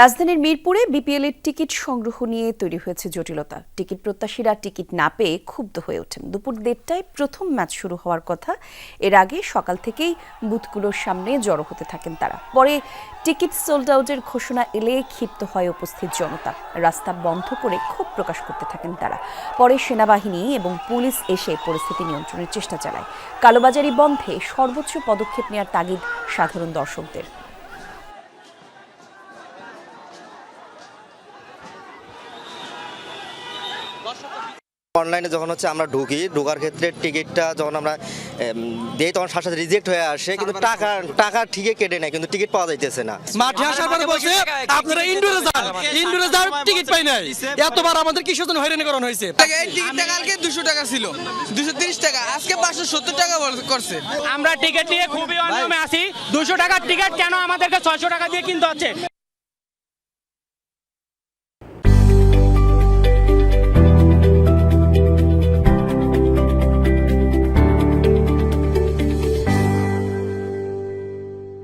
রাজধানীর মিরপুরে বিপিএল এর টিকিট সংগ্রহ নিয়ে তৈরি হয়েছে জটিলতা। টিকিট প্রত্যাশীরা টিকিট না পেয়ে ক্ষুব্ধ হয়ে ওঠেন। দুপুর দেড়টায় প্রথম ম্যাচ শুরু হওয়ার কথা। এর আগে সকাল থেকেই বুথগুলোর সামনে জড়ো হতে থাকেন তারা। পরে টিকিট সোল্ড আউটের ঘোষণা এলে ক্ষিপ্ত হয় উপস্থিত জনতা। রাস্তা বন্ধ করে ক্ষোভ প্রকাশ করতে থাকেন তারা। পরে সেনাবাহিনী এবং পুলিশ এসে পরিস্থিতি নিয়ন্ত্রণের চেষ্টা চালায়। কালোবাজারি বন্ধে সর্বোচ্চ পদক্ষেপ নেওয়ার তাগিদ সাধারণ দর্শকদের। অনলাইনে যখন হচ্ছে আমরা ঢুকি ঢোকার ক্ষেত্রে টিকিটটা যখন আমরা দিই তখন সাথে সাথে রিজেক্ট হয়ে আসে কিন্তু টাকা টাকা ঠিকই কেটে নেয় কিন্তু টিকিট পাওয়া যাইতেছে না। মাঠে আসার পরে বলছে আপনারা ইন্ডোরে যান ইন্ডোরে যান টিকিট পাই নাই। এতবার আমাদের কিসের জন্য হয়রানিকরণ হয়েছে। এই টিকিটটা কালকে দুশো টাকা ছিল। দুশো তিরিশ টাকা আজকে পাঁচশো সত্তর টাকা বল- করছে। আমরা টিকিট নিয়ে খুবই অনিয়মে আছি। দুশো টাকার টিকিট কেন আমাদেরকে ছয়শো টাকা দিয়ে কিনতে হচ্ছে?